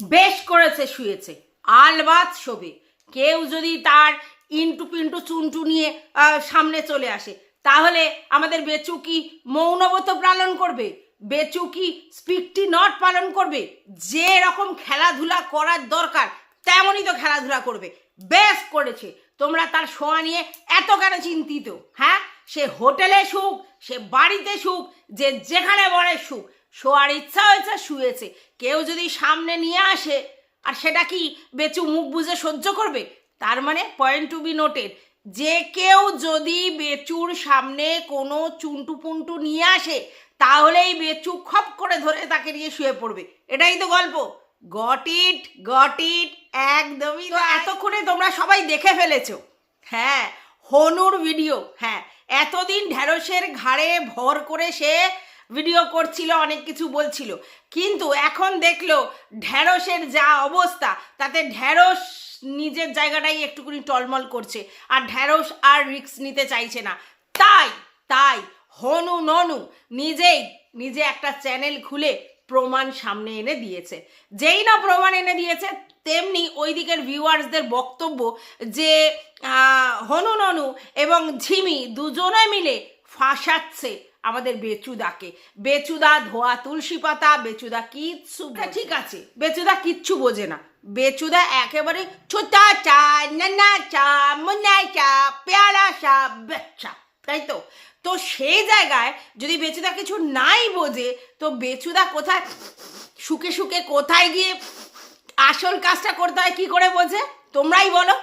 বেশ করেছে, শুয়েছে। আলবাত শোবে কেউ যদি তার ইন্টু পিন্টু চুনটু নিয়ে সামনে চলে আসে, তাহলে আমাদের বেচু কি মৌনব্রত পালন করবে? বেচু কি স্পিকটি নট পালন করবে? যে রকম খেলাধুলা করার দরকার, তেমনই তো খেলাধুলা করবে। বেশ করেছে। তোমরা তার শোয়া নিয়ে এত কেন চিন্তিত হ্যাঁ? সে হোটেলে সুখ, সে বাড়িতে সুখ, যে যেখানে বলে সুখ শোয়ার ইচ্ছা হয়েছে শুয়েছে। কেউ যদি সামনে নিয়ে আসে আর সেটা কি বেচু মুখ বুঝে সহ্য করবে? তার মানে পয়েন্ট টু বি নোটেড যে কেউ যদি বেচুর সামনে কোনো চুনটু পুন্টু নিয়ে আসে তাহলেই বেচু খপ করে ধরে তাকে নিয়ে শুয়ে পড়বে। এটাই তো গল্প। গট ইট গট ইট একদমই তো এতক্ষণে তোমরা সবাই দেখে ফেলেছো। হ্যাঁ হনুর ভিডিও হ্যাঁ এতদিন ঢ্যাঁড়সের ঘাড়ে ভর করে সে ভিডিও করছিল, অনেক কিছু বলছিল। কিন্তু এখন দেখল ঢ্যাঁড়সের যা অবস্থা, তাতে ঢ্যাঁড়স নিজের জায়গাটাই একটুকুনি টলমল করছে আর ঢ্যাঁড়স আর রিস্ক নিতে চাইছে না। তাই তাই হনু ননু নিজেই নিজে একটা চ্যানেল খুলে প্রমাণ সামনে এনে দিয়েছে। যেই না প্রমাণ এনে দিয়েছে, তেমনি ওই দিকের ভিউয়ার্সদের বক্তব্য যে হনু ননু এবং ঝিমি দুজনে মিলে ফাঁসাচ্ছে আমাদের বেচুদাকে। বেচুদা ধোয়া তুলসী পাতা বেচুদা কিচ্ছু হ্যাঁ, ঠিক আছে। বেচুদা কিচ্ছু বোঝে না। বেচুদা একেবারে ছোটা চা নানা চা মুন্না চা পেয়ারা চা বেচা তাই তো? তো সেই জায়গায় যদি বেচুদা কিছু নাই বোঝে তো বেচুদা কোথায় শুকে শুকে কোথায় গিয়ে আসল কাজটা করতে হয় কি করে বোঝে? তোমরাই বলো।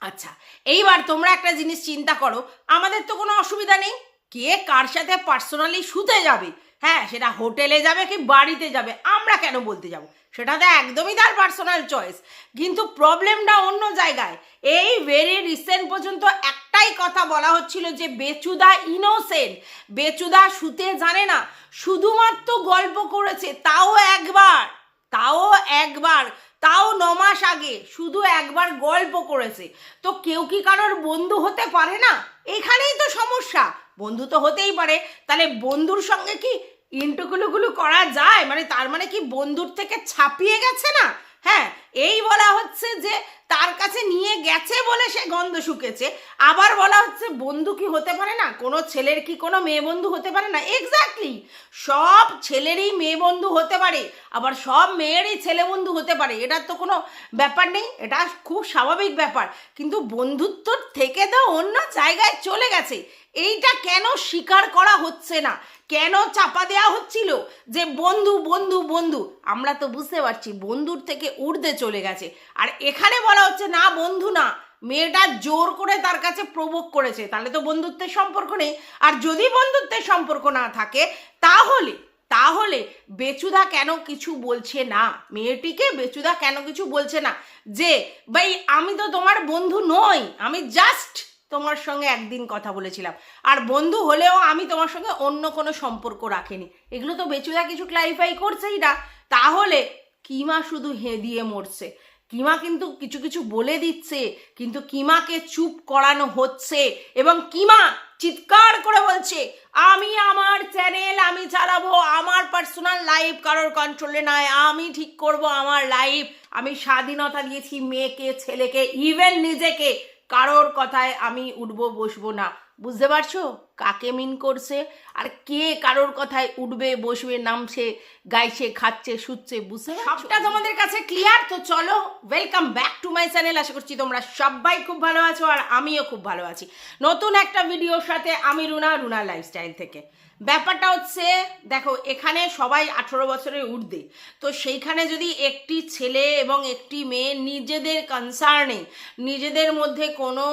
আচ্ছা এইবার তোমরা একটা জিনিস চিন্তা করো। আমাদের তো কোনো অসুবিধা নেই। কে কার সাথে পার্সোনালি শুতে যাবে? হ্যাঁ সেটা হোটেলে যাবে কি বাড়িতে যাবে? আমরা কেন বলতে যাব? সেটা তো একদমই তার পার্সোনাল চয়েস কিন্তু প্রবলেমটা অন্য জায়গায়। এই ভেরি রিসেন্ট পর্যন্ত একটাই কথা বলা হচ্ছিল যে বেচুদা ইনোসেন্ট বেচুদা শুতে জানে না। শুধুমাত্র গল্প করেছে, তাও একবার। তাও একবার। তাও ন মাস আগে শুধু একবার গল্প করেছে। তো কেউ কি কারোর বন্ধু হতে পারে না? এখানেই তো সমস্যা। বন্ধু তো হতেই পারে। তাহলে বন্ধুর সঙ্গে কি ইন্টুকুলুগুলো করা যায়? মানে তার মানে কি বন্ধুর থেকে ছাপিয়ে গেছে না? হ্যাঁ এই বলা হচ্ছে যে তার কাছে নিয়ে গেছে বলে সে গন্ধ শুকেছে। আবার বলা হচ্ছে বন্ধু কি হতে পারে না? কোনো ছেলের কি কোনো মেয়ে বন্ধু হতে পারে না? এক্স্যাক্টলি সব ছেলেরই মেয়ে বন্ধু হতে পারে, আবার সব মেয়েরই ছেলে বন্ধু হতে পারে। এটার তো কোনো ব্যাপার নেই, এটা খুব স্বাভাবিক ব্যাপার। কিন্তু বন্ধুত্বর থেকে তো অন্য জায়গায় চলে গেছে। এইটা কেন স্বীকার করা হচ্ছে না? কেন চাপা দেওয়া হচ্ছিল? যে বন্ধু বন্ধু বন্ধু, আমরা তো বুঝতে পারছি বন্ধুর থেকে উর্ধে চলে গেছে। আর এখানে বলা হচ্ছে, না, বন্ধু না, মেয়েটা জোর করে তার কাছে প্রভোগ করেছে, তাহলে তো বন্ধুত্বের সম্পর্ক নেই। আর যদি বন্ধুত্বের সম্পর্ক না থাকে, তাহলে তাহলে বেচুদা কেন কিছু বলছে না? মেয়েটিকে বেচুদা কেন কিছু বলছে না? যে, ভাই, আমি তো তোমার বন্ধু নই, আমি জাস্ট তোমার সঙ্গে একদিন কথা বলেছিলাম। আর বন্ধু হলেও আমি তোমার সঙ্গে অন্য কোনো সম্পর্ক রাখিনি। এগুলো তো বেচুদা কিছু ক্লারিফাই করছেই না। তাহলে কিমা শুধু হেঁ দিয়ে মরছে। কিমা কিন্তু কিছু কিছু বলে দিচ্ছে, কিন্তু কিমাকে চুপ করানো হচ্ছে এবং কিমা চিৎকার করে বলছে, আমি আমার চ্যানেল আমি চালাবো, আমার পার্সোনাল লাইফ কারোর কন্ট্রোলে নয়, আমি ঠিক করব আমার লাইফ আমি স্বাধীনতা দিয়েছি মেয়েকে, ছেলেকে ইভেন নিজেকে। কারোর কথায় আমি উঠবো বসবো না। বুঝতে পারছ? কাকে মিন করছে? আর কে কারোর কথায় উঠবে, বসবে, নামছে, গাইছে, খাচ্ছে, শুচ্ছে, বুঝতে সবটা তোমাদের কাছে ক্লিয়ার তো চলো welcome back to my channel আশা করছি তোমরা সবাই খুব ভালো আছো আর আমিও খুব ভালো আছি। নতুন একটা ভিডিওর সাথে আমি রুনা রুনা লাইফস্টাইল থেকে। ব্যাপারটা হচ্ছে, দেখো, এখানে সবাই আঠেরো বছরের ঊর্ধ্বে। তো সেইখানে যদি একটি ছেলে এবং একটি মেয়ে নিজেদের কনসার্নে নিজেদের মধ্যে কোনো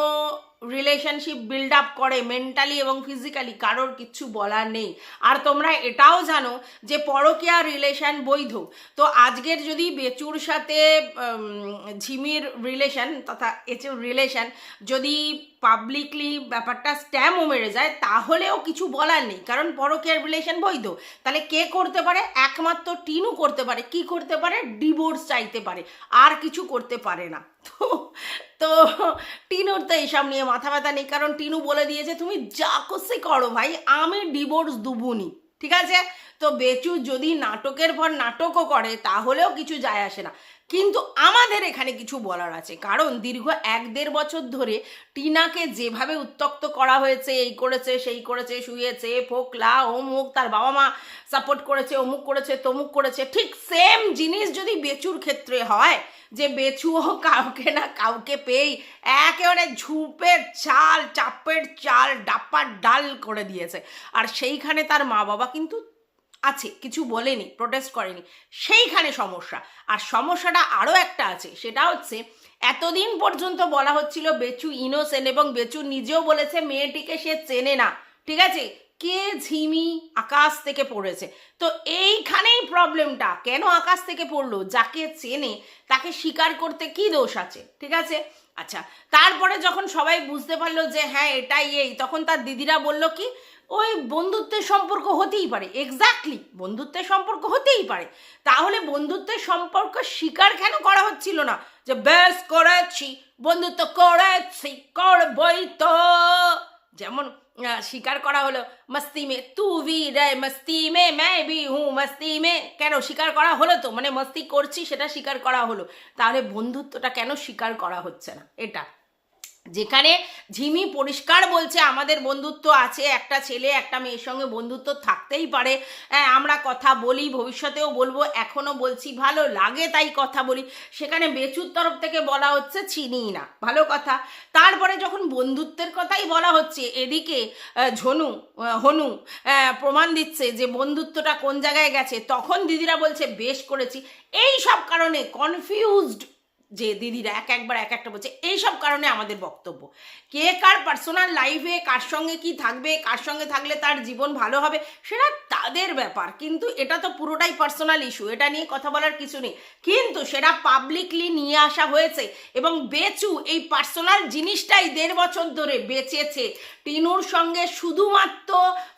রিলেশনশিপ বিল্ড আপ করে মেন্টালি এবং ফিজিক্যালি কারোর কিছু বলার নেই। আর তোমরা এটাও জানো যে পরকীয়া রিলেশন বৈধ। তো আজকের যদি বেচুর সাথে ঝিমির রিলেশন তথা এচুর রিলেশন যদি পাবলিকলি ব্যাপারটা স্ট্যাম্পও মেরে যায়, তাহলেও কিছু বলার নেই। কারণ পরকীয়ার রিলেশন বৈধ। তাহলে কে করতে পারে? একমাত্র টিনু করতে পারে। কি করতে পারে? ডিভোর্স চাইতে পারে। আর কিছু করতে পারে না। তো তো টিনুর তো এইসব নিয়ে মাথা ব্যথা নেই, কারণ টিনু বলে দিয়েছে, তুমি যা খুশি করো ভাই, আমি ডিভোর্স দুবুনি, ঠিক আছে? তো বেচু যদি নাটকের পর নাটকও করে, তাহলেও কিছু যায় আসে না। কিন্তু আমাদের এখানে কিছু বলার আছে। কারণ দীর্ঘ এক দেড় বছর ধরে টিনাকে যেভাবে উত্তক্ত করা হয়েছে, এই করেছে, সেই করেছে, শুয়েছে, ফোকলা, অমুক, তার বাবা মা সাপোর্ট করেছে, অমুক করেছে, তমুক করেছে, ঠিক সেম জিনিস যদি বেচুর ক্ষেত্রে হয়, যে বেচুও কাউকে না কাউকে পেয়েই একেবারে ঝুপের চাল, চাপের চাল ডাপ্পার ডাল করে দিয়েছে। আর সেইখানে তার মা বাবা কিন্তু আছে, কিছু বলেনি প্রোটেস্ট করেনি। সেইখানে সমস্যা। আর সমস্যাটা আরও একটা আছে, সেটা হচ্ছে এতদিন পর্যন্ত বলা হচ্ছিল বেচু ইনোসেন্ট এবং বেচু নিজেও বলেছে মেয়েটিকে সে চেনে না। ঠিক আছে? কে ঝিমি আকাশ থেকে পড়েছে? তো এইখানেই প্রবলেমটা কেন আকাশ থেকে পড়ল? যাকে চেনে, তাকে স্বীকার করতে কি দোষ আছে? ঠিক আছে? আচ্ছা তারপরে যখন সবাই বুঝতে পারল যে হ্যাঁ এটাই এই, তখন তার দিদিরা বলল কি ওই বন্ধুত্বের সম্পর্ক হতেই পারে এক্স্যাক্টলি বন্ধুত্বের সম্পর্ক হতেই পারে। তাহলে বন্ধুত্বের সম্পর্ক স্বীকার কেন করা হচ্ছিল না? যে ব্যাস করাচ্ছি বন্ধুত্ব করাচ্ছি করবই তো। যেমন স্বীকার করা হলো, মস্তি মে তু ভি রে, মস্তি মে ম্যায় ভি হু, মস্তি মে কেন স্বীকার করা হলো তো? মানে মস্তি করছি সেটা স্বীকার করা হলো। তাহলে বন্ধুত্বটা কেন স্বীকার করা হচ্ছে না? এটা। যেখানে ঝিমি পরিষ্কার বলছে আমাদের বন্ধুত্ব আছে একটা ছেলে একটা মেয়ের সঙ্গে বন্ধুত্ব থাকতেই পারে। হ্যাঁ, আমরা কথা বলি ভবিষ্যতেও বলব এখনও বলছি ভালো লাগে তাই কথা বলি। সেখানে বেচুর তরফ থেকে বলা হচ্ছে চিনি না। ভালো কথা। তারপরে যখন বন্ধুত্বের কথাই বলা হচ্ছে এদিকে ঝনু হনু প্রমাণ দিচ্ছে যে বন্ধুত্বটা কোন জায়গায় গেছে তখন দিদিরা বলছে বেশ করেছি। এই সব কারণে কনফিউজড যে দিদিরা এক একবার এক একটা বলছে, এইসব কারণে আমাদের বক্তব্য। কে কার পার্সোনাল লাইফে কার সঙ্গে কি থাকবে, কার সঙ্গে থাকলে তার জীবন ভালো হবে, সেটা তাদের ব্যাপার। কিন্তু এটা তো পুরোটাই পার্সোনাল ইস্যু এটা নিয়ে কথা বলার কিছু নেই। কিন্তু সেটা পাবলিকলি নিয়ে আসা হয়েছে এবং বেচু এই পার্সোনাল জিনিসটাই দেড় বছর ধরে বেঁচেছে। টিনুর সঙ্গে শুধুমাত্র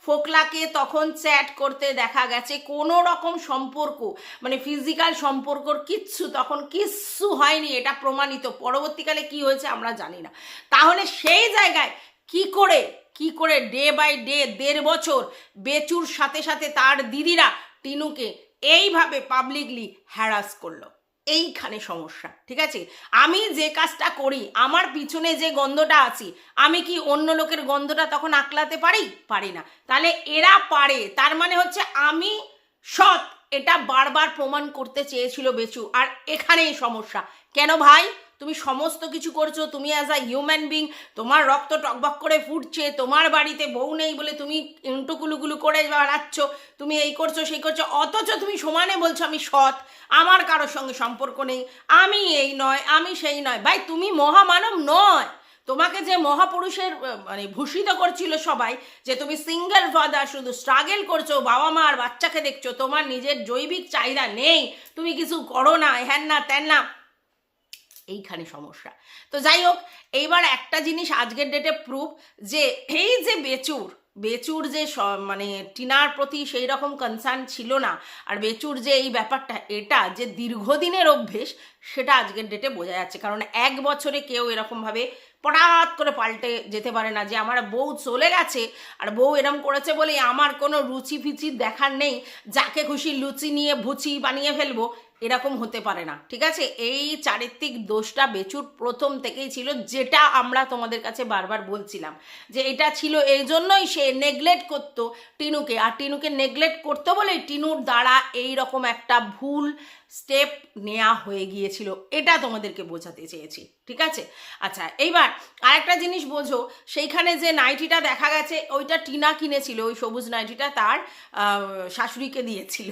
ফোকলাকে তখন চ্যাট করতে দেখা গেছে, কোনো রকম সম্পর্ক মানে ফিজিক্যাল সম্পর্কর কিচ্ছু, তখন কিচ্ছু হয়নি। এটা প্রমাণিত। পরবর্তীকালে কি হয়েছে আমরা জানি না। তাহলে সেই জায়গায় কি করে কি করে ডে বাই ডে দেড় বছর বেচুর সাথে সাথে তার দিদিরা টিনুকে এইভাবে পাবলিকলি হ্যারাস করল। এইখানে সমস্যা, ঠিক আছে? আমি যে কাজটা করি, আমার পিছনে যে গন্ধটা আছি, আমি কি অন্য লোকের গন্ধটা তখন আঁকলাতে পারি? পারি না। তাহলে এরা পারে, তার মানে হচ্ছে আমি সৎ এটা বারবার প্রমাণ করতে চেয়েছিল বেচু, আর এখানেই সমস্যা। কেন ভাই? তুমি সমস্ত কিছু করছ, তুমি অ্যাজ আ হিউম্যান বিং তোমার রক্ত টকবক করে ফুটছে, তোমার বাড়িতে বউ নেই বলে তুমি ইন্টুকুলুকুলু করে বেড়াচ্ছ, তুমি এই করছ, সেই করছ, অথচ তুমি সমানে বলছো আমি সৎ, আমার কারোর সঙ্গে সম্পর্ক নেই, আমি এই নয়, আমি সেই নয়। ভাই, তুমি মহামানব নয়। তোমাকে যে মহাপুরুষের মানে ভূষিত করছিল সবাই, যে তুমি সিঙ্গেল ফাদার শুধু স্ট্রাগেল করছ, বাবা মা আর বাচ্চাকে দেখছ, তোমার নিজের জৈবিক চাহিদা নেই, তুমি কিছু করো না, হ্যান না ত্যান না। এইখানে সমস্যা। তো যাই হোক, এইবার একটা জিনিস আজকের ডেটে প্রুফ যে এই যে বেচুর বেচুর যে মানে টিনার প্রতি সেই রকম কনসার্ন ছিল না, আর বেচুর যে এই ব্যাপারটা, এটা যে দীর্ঘদিনের অভ্যেস, সেটা আজকের ডেটে বোঝা যাচ্ছে। কারণ এক বছরে কেউ এরকমভাবে পটাৎ করে পাল্টে যেতে পারে না যে আমার বউ চলে গেছে আর বউ এরম করেছে বলে আমার কোনো রুচি ফিচি দেখার নেই। যাকে খুশি লুচি নিয়ে ভুচি বানিয়ে ফেলব। এরকম হতে পারে না, ঠিক আছে? এই চারিত্রিক দোষটা বেচুর প্রথম থেকেই ছিল, যেটা আমরা তোমাদের কাছে বারবার বলছিলাম, যে এটা ছিল এই জন্যই সে নেগলেক্ট করতো টিনুকে, আর টিনুকে নেগলেক্ট করতো বলেই টিনুর দ্বারা এই রকম একটা ভুল স্টেপ নেওয়া হয়ে গিয়েছিল, এটা তোমাদেরকে বোঝাতে চেয়েছি, ঠিক আছে? আচ্ছা এইবার আরেকটা জিনিস বোঝো, সেইখানে যে নাইটিটা দেখা গেছে, ওইটা টিনা কিনেছিল, ওই সবুজ নাইটিটা তার শাশুড়িকে দিয়েছিল।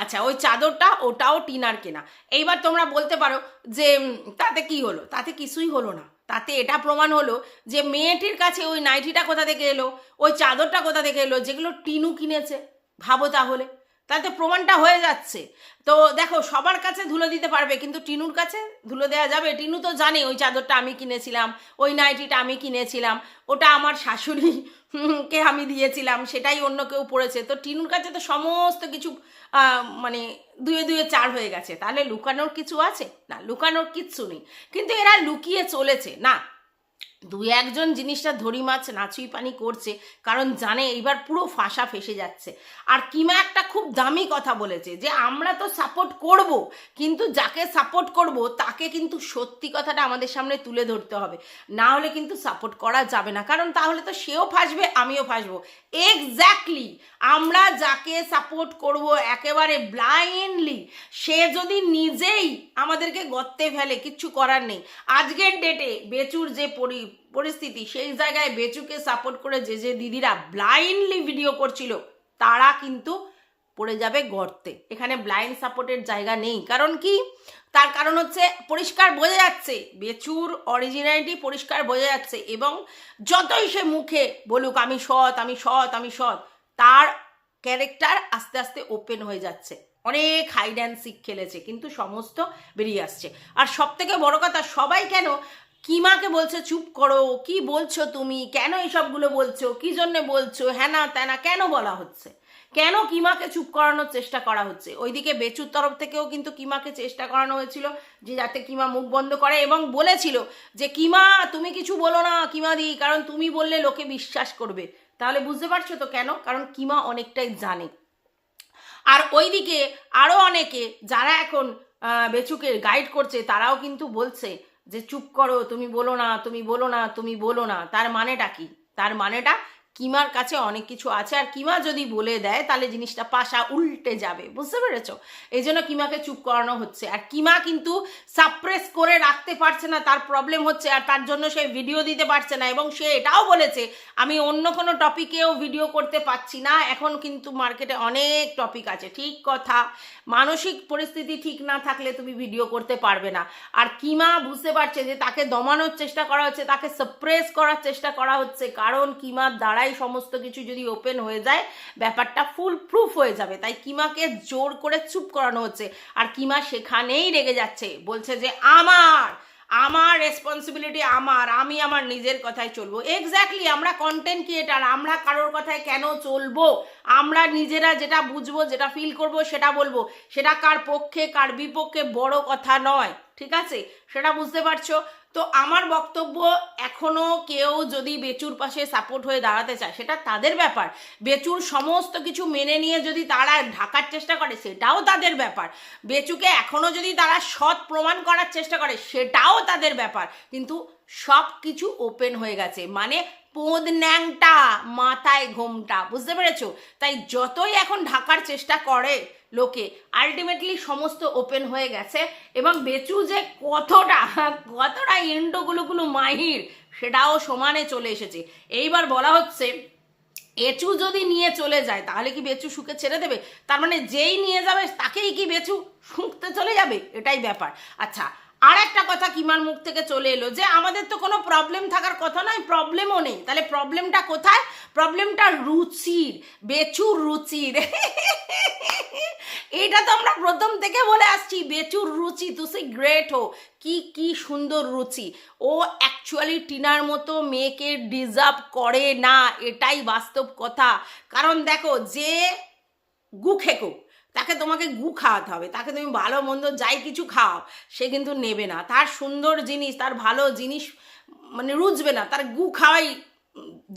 আচ্ছা ওই চাদরটা ওটাও টিনার কেনা এইবার তোমরা বলতে পারো যে তাতে কি হলো? তাতে কিছুই হলো না। তাতে এটা প্রমাণ হলো যে মেয়েটির কাছে ওই নাইটিটা কোথা থেকে এলো? ওই চাদরটা কোথা থেকে এলো? যেগুলো টিনু কিনেছে। ভাবো তাহলে। তাতে প্রমাণটা হয়ে যাচ্ছে। তো দেখো, সবার কাছে ধুলো দিতে পারবে, কিন্তু টিনুর কাছে ধুলো দেওয়া যাবে। টিনু তো জানে, ওই চাদরটা আমি কিনেছিলাম, ওই নাইটিটা আমি কিনেছিলাম, ওটা আমার শাশুড়ি কে আমি দিয়েছিলাম, সেটাই অন্য কেউ পড়েছে তো টিনুর কাছে তো সমস্ত কিছু মানে দুয়ে দুয়ে চার হয়ে গেছে। তাহলে লুকানোর কিছু আছে? না, লুকানোর কিচ্ছু নেই। কিন্তু এরা লুকিয়ে চলেছে। না দু একজন জিনিসটা ধরি মাছ নাচুই পানি করছে, কারণ জানে এইবার পুরো ফাঁসা ফেসে যাচ্ছে। আর কিমা একটা খুব দামি কথা বলেছে যে, আমরা তো সাপোর্ট করব, কিন্তু যাকে সাপোর্ট করব, তাকে কিন্তু সত্যি কথাটা আমাদের সামনে তুলে ধরতে হবে। না হলে কিন্তু সাপোর্ট করা যাবে না। কারণ তাহলে তো সেও ফাঁসবে, আমিও ফাঁসবো। এক্স্যাক্টলি আমরা যাকে সাপোর্ট করব একেবারে ব্লাইন্ডলি সে যদি নিজেই আমাদেরকে গর্তে ফেলে, কিচ্ছু করার নেই। আজকের ডেটে বেচুর যে পরি পরিস্থিতি, সেই জায়গায় বেচুকে সাপোর্ট করে যে যে দিদিরা ব্লাইন্ডলি ভিডিও করছিল, তারা কিন্তু পড়ে যাবে গর্তে। এখানে ব্লাইন্ড সাপোর্টের জায়গা নেই। কারণ কি? তার কারণ হচ্ছে পরিষ্কার বোঝা যাচ্ছে, বেচুর অরিজিনালিটি পরিষ্কার বোঝা যাচ্ছে এবং যতই সে মুখে বলুক, আমি সৎ আমি সৎ আমি সৎ, তার ক্যারেক্টার আস্তে আস্তে ওপেন হয়ে যাচ্ছে। অনেক হাইড অ্যান্ড সিক খেলেছে, কিন্তু সমস্ত বেরিয়ে আসছে। আর সব থেকে বড় কথা, সবাই কেন কিমাকে বলছে? চুপ করো। কি বলছো তুমি? কেন এসবগুলো বলছো? কি জন্যে বলছো? হ্যানা ত্যানা কেন বলা হচ্ছে? কেন কিমাকে চুপ করানোর চেষ্টা করা হচ্ছে? ওইদিকে বেচুর তরফ থেকেও কিন্তু কিমাকে চেষ্টা করানো হয়েছিল যে যাতে কিমা মুখ বন্ধ করে এবং বলেছিল যে, কিমা, তুমি কিছু বলো না কিমা দি কারণ তুমি বললে লোকে বিশ্বাস করবে। তাহলে বুঝতে পারছ তো কেন? কারণ কিমা অনেকটাই জানে। আর ওইদিকে আরও অনেকে যারা এখন বেচুকে গাইড করছে, তারাও কিন্তু বলছে যে চুপ করো, তুমি বলো না, তুমি বলো না, তুমি বলো না, তার মানেটা কি? তার মানেটা কিমার কাছে অনেক কিছু আছে, আর কিমা যদি বলে দেয়, তাহলে জিনিসটা পাশা উল্টে যাবে। বুঝতে পেরেছ? এই জন্য কিমাকে চুপ করানো হচ্ছে। আর কিমা কিন্তু সাপ্রেস করে রাখতে পারছে না, তার প্রবলেম হচ্ছে, আর তার জন্য সে ভিডিও দিতে পারছে না, এবং সে এটাও বলেছে, আমি অন্য কোনো টপিকেও ভিডিও করতে পারছি না, এখন কিন্তু মার্কেটে অনেক টপিক আছে। ঠিক কথা। মানসিক পরিস্থিতি ঠিক না থাকলে তুমি ভিডিও করতে পারবে না। আর কিমা বুঝতে পারছে যে তাকে দমানোর চেষ্টা করা হচ্ছে, তাকে সাপ্রেস করার চেষ্টা করা হচ্ছে, কারণ কিমার দ্বারাই সমস্ত কিছু যদি ওপেন হয়ে যায়, ব্যাপারটা ফুল প্রুফ হয়ে যাবে। তাই কিমাকে জোর করে চুপ করানো হচ্ছে। আর কিমা সেখানেই রেগে যাচ্ছে। বলছে যে, আমার আমার রেসপন্সিবিলিটি আমার। আমি আমার নিজের কথায় চলবো। এক্স্যাক্টলি আমরা কন্টেন্ট ক্রিয়েটার আমরা কারোর কথায় কেন চলবো? আমরা নিজেরা যেটা বুঝব, যেটা ফিল করব, সেটা বলব। সেটা কার পক্ষে, কার বিপক্ষে বড় কথা নয়। ঠিক আছে? সেটা বুঝতে পারছ? তো আমার বক্তব্য এখনও কেউ যদি বেচুর পাশে সাপোর্ট হয়ে দাঁড়াতে চায়, সেটা তাদের ব্যাপার। বেচুর সমস্ত কিছু মেনে নিয়ে যদি তারা ঢাকার চেষ্টা করে, সেটাও তাদের ব্যাপার। বেচুকে এখনও যদি তারা সৎ প্রমাণ করার চেষ্টা করে, সেটাও তাদের ব্যাপার। কিন্তু সব কিছু ওপেন হয়ে গেছে। মানে পোদ ন্যাংটা, মাথায় ঘোমটা, বুঝতে পেরেছ? তাই যতই এখন ঢাকার চেষ্টা করে লোকে। আলটিমেটলি সমস্ত ওপেন হয়ে গেছে এবং বেচু যে কতটা কতটা ইন্ডোগুলোগুলো মাহির, সেটাও সমানে চলে এসেছে। এইবার বলা হচ্ছে এচু যদি নিয়ে চলে যায়, তাহলে কি বেচু শুকে ছেড়ে দেবে? তার মানে যেই নিয়ে যাবে, তাকেই কি বেচু শুঁকতে চলে যাবে? এটাই ব্যাপার। আচ্ছা আর একটা কথা কিমার মুখ থেকে চলে এলো যে আমাদের তো কোনো প্রবলেম থাকার কথা নয় প্রবলেমও নেই। তাহলে প্রবলেমটা কোথায়? প্রবলেমটা রুচির, বেচুর রুচির। এটা তো আমরা প্রথম থেকে বলে আসছি, বেচুর রুচি তুই গ্রেট হো কি কি সুন্দর রুচি। ও অ্যাকচুয়ালি টিনার মতো মেয়েকে ডিজার্ভ করে না, এটাই বাস্তব কথা। কারণ দেখো, যে গু খেকো তাকে তোমাকে গু খাওয়াতে হবে, তাকে তুমি ভালো মন্দ যাই কিছু খাও, সে কিন্তু নেবে না। তার সুন্দর জিনিস, তার ভালো জিনিস মানে রুচবে না, তার গু খাওয়াই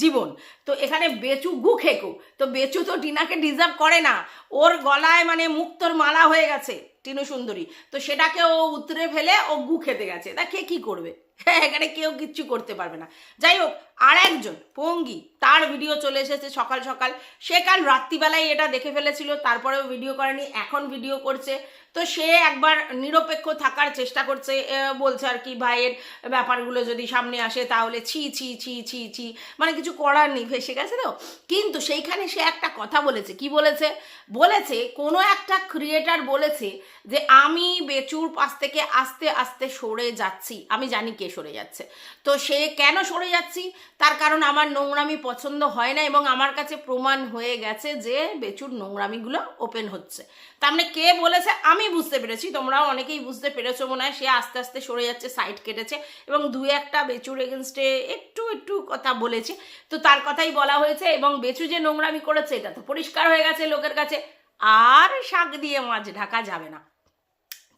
জীবন। তো এখানে বেচু গু খেকো। তো বেচু তো টিনাকে ডিজার্ভ করে না। ওর গলায় মানে মুক্তোর মালা হয়ে গেছে, টিনু সুন্দরী। তো সেটাকে ও উতরে ফেলে ও গু খেতে গেছে। তা কে কী করবে? এখানে কেউ কিচ্ছু করতে পারবে না। যাই হোক আর একজন পঙ্গি, তার ভিডিও চলে এসেছে সকাল সকাল। সে কাল রাত্রিবেলায় এটা দেখে ফেলেছিল, তারপরেও ভিডিও করেনি, এখন ভিডিও করছে। তো সে একবার নিরপেক্ষ থাকার চেষ্টা করছে বলছে আর কি, ভাইয়ের ব্যাপারগুলো যদি সামনে আসে তাহলে ছি ছি ছি ছি ছি। মানে কিছু করার নেই ফেসে গেছে তো। কিন্তু সেইখানে সে একটা কথা বলেছে, কি বলেছে? বলেছে, কোনো একটা ক্রিয়েটার বলেছে যে, আমি বেচুর পাশ থেকে আস্তে আস্তে সরে যাচ্ছি। আমি জানি কে সরে যাচ্ছে। তো সে কেন সরে যাচ্ছি? তার কারণ আমার নোংরামি পছন্দ হয় না এবং আমার কাছে প্রমাণ হয়ে গেছে যে বেচুর নোংরামিগুলো ওপেন হচ্ছে। তার মানে কে বলেছে? আমি বুঝতে পেরেছি। তোমরাও অনেকেই বুঝতে পেরেছ মনে হয়। সে আস্তে আস্তে সরে যাচ্ছে সাইড কেটেছে এবং দু একটা বেচুর এগেনস্টে একটু একটু কথা বলেছে। তো তার কথাই বলা হয়েছে এবং বেচু যে নোংরামি করেছে, এটা তো পরিষ্কার হয়ে গেছে লোকের কাছে। আর শাক দিয়ে মাছ ঢাকা যাবে না।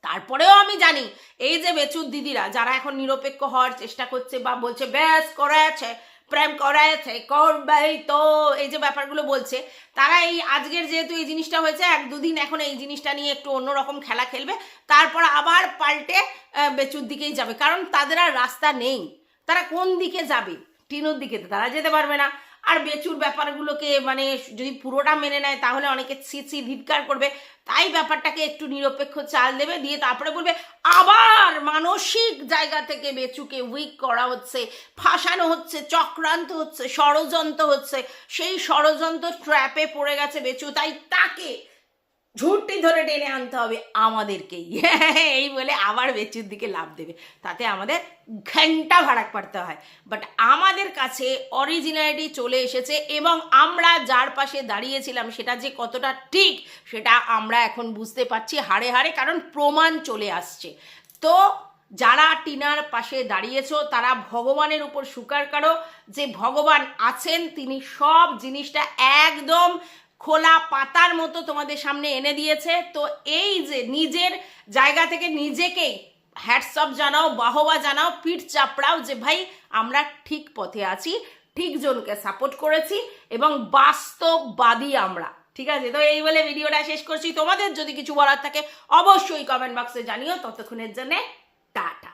তারপরেও আমি জানি, এই যে বেচুর দিদিরা যারা এখন নিরপেক্ষ হওয়ার চেষ্টা করছে বা বলছে, ব্যাস করেছে প্রেম করেছে করবেই তো। এই যে ব্যাপারগুলো বলছে, তারা এই আজকের যেহেতু এই জিনিসটা হয়েছে, এক দুদিন এখন এই জিনিসটা নিয়ে একটু অন্যরকম খেলা খেলবে, তারপর আবার পাল্টে বেচুর দিকেই যাবে। কারণ তাদের আর রাস্তা নেই। তারা কোন দিকে যাবে? টিনুর দিকে তারা যেতে পারবে না। আর বেচুর ব্যাপারগুলোকে মানে যদি পুরোটা মেনে নেয়, তাহলে অনেকে ছি ছি ধিৎকার করবে। তাই ব্যাপারটাকে একটু নিরপেক্ষ চাল দেবে, দিয়ে তারপরে বলবে, আবার মানসিক জায়গা থেকে বেচুকে উইক করা হচ্ছে, ফাঁসানো হচ্ছে, চক্রান্ত হচ্ছে, ষড়যন্ত্র হচ্ছে। সেই ষড়যন্ত্র ট্র্যাপে পড়ে গেছে বেচু, তাই তাকে ঝুঁটি ধরে টেনে আনতে হবে আমাদেরকেই। এই বলে আবার বেচুর দিকে লাভ দেবে। তাতে আমাদের ঘণ্টা ভাড়া পাড়তে হয়। বাট আমাদের কাছে অরিজিনালিটি চলে এসেছে এবং আমরা যার পাশে দাঁড়িয়েছিলাম সেটা যে কতটা ঠিক, সেটা আমরা এখন বুঝতে পারছি হাড়ে হাড়ে কারণ প্রমাণ চলে আসছে। তো যারা টিনার পাশে দাঁড়িয়েছ, তারা ভগবানের উপর স্বীকার করো। যে ভগবান আছেন, তিনি সব জিনিসটা একদম খোলা পাতার মতো তোমাদের সামনে এনে দিয়েছে। তো এই যে নিজের জায়গা থেকে নিজেকেই হ্যাটসঅপ জানাও, বাহবা জানাও, পিঠ চাপড়াও যে ভাই আমরা ঠিক পথে আছি, ঠিক জনকে সাপোর্ট করেছি এবং বাস্তববাদী আমরা। ঠিক আছে? তো এই বলে ভিডিওটা শেষ করছি। তোমাদের যদি কিছু বলার থাকে অবশ্যই কমেন্ট বক্সে জানিও। ততক্ষণের জন্য টাটা।